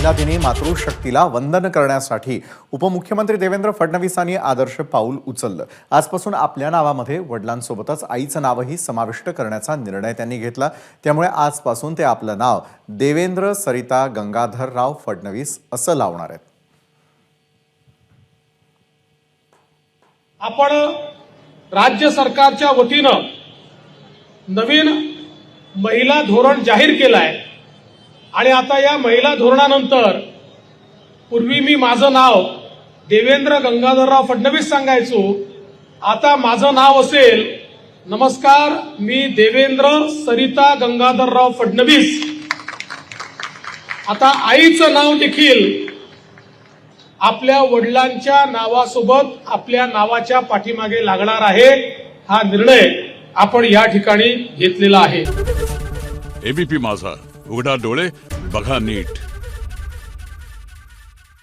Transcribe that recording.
महिलादिनी मातृशक्तीला वंदन करण्यासाठी उपमुख्यमंत्री देवेंद्र फडणवीसांनी आदर्श पाऊल उचललं. आजपासून आपल्या नावामध्ये वडिलांसोबतच आईचं नावही समाविष्ट करण्याचा निर्णय त्यांनी घेतला. त्यामुळे आजपासून ते आपलं नाव देवेंद्र सरिता गंगाधरराव फडणवीस असं लावणार आहेत. आपण राज्य सरकारच्या वतीनं नवीन महिला धोरण जाहीर केलं आहे आणि आता या महिला धोरणानंतर पूर्वी मी माझं नाव देवेंद्र गंगाधरराव फडणवीस सांगायचो. आता माझं नाव असेल नमस्कार मी देवेंद्र सरिता गंगाधरराव फडणवीस. आता आईचं नाव देखील आपल्या वडिलांच्या नावासोबत आपल्या नावाच्या पाठीमागे लागणार आहे हा निर्णय आपण या ठिकाणी घेतलेला आहे. एबीपी माझा. उघडा डोळे बघा नीट.